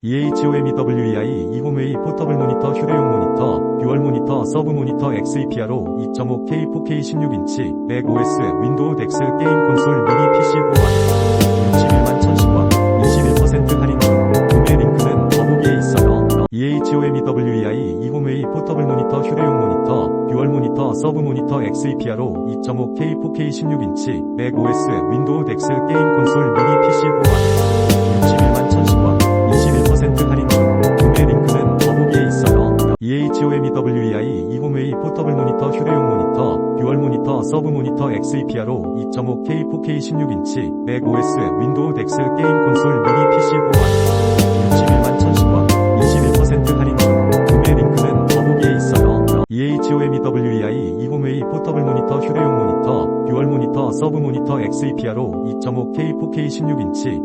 EHOMEWEI 20A 포터블 모니터 휴대용 모니터, 듀얼 모니터 서브 모니터 XEPRO 2.5K 4K 16인치, 맥 OS 윈도우 덱스 게임 콘솔 미니 PC 호환 61만 1010원 21% 할인 중 구매 링크는 더보기에 있어요. EHOMEWEI 20A 포터블 모니터 휴대용 모니터, 듀얼 모니터 서브 모니터 XEPRO 2.5K 4K 16인치, 맥 OS 윈도우 덱스 게임 콘솔 미니 EHOMEWEI 20A 포터블 모니터 휴대용 모니터, 듀얼 모니터 서브 모니터 XEPRO 2.5K 4K 16인치, 맥 OS 윈도우 덱스 게임 콘솔 미니 PC 호환 61만 1010원 21% 할인 중 구매 링크는 더보기에 있어요. EHOMEWEI 20A 포터블 모니터 휴대용 모니터, 듀얼 모니터 서브 모니터 XEPRO 2.5K 4K 16인치,